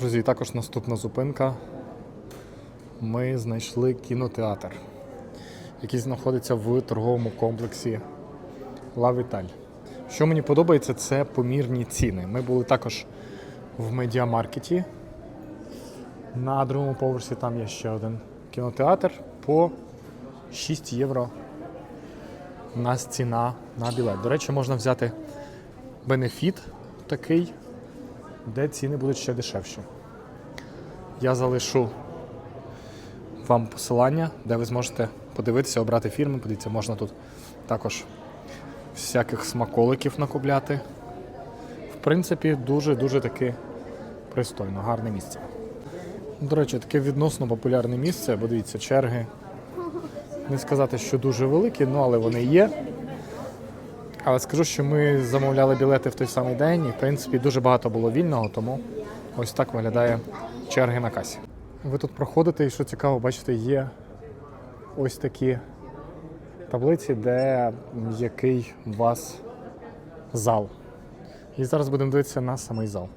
Друзі, також наступна зупинка. Ми знайшли кінотеатр, який знаходиться в торговому комплексі Vital. Що мені подобається, це помірні ціни. Ми були також в медіамаркеті. На другому поверсі там є ще один кінотеатр по 6 євро. У нас ціна на білет. До речі, можна взяти бенефіт такий, де ціни будуть ще дешевші. Я залишу вам посилання, де ви зможете подивитися, обрати фільми. Подивіться, можна тут також всяких смаколиків накупляти. В принципі, дуже-дуже таки пристойно, гарне місце. До речі, таке відносно популярне місце, бо дивіться, черги. Не сказати, що дуже великі, ну але вони є. Але скажу, що ми замовляли білети в той самий день, і в принципі дуже багато було вільного, тому ось так виглядає черги на касі. Ви тут проходите, і що цікаво, бачите, є ось такі таблиці, де який у вас зал. І зараз будемо дивитися на самий зал.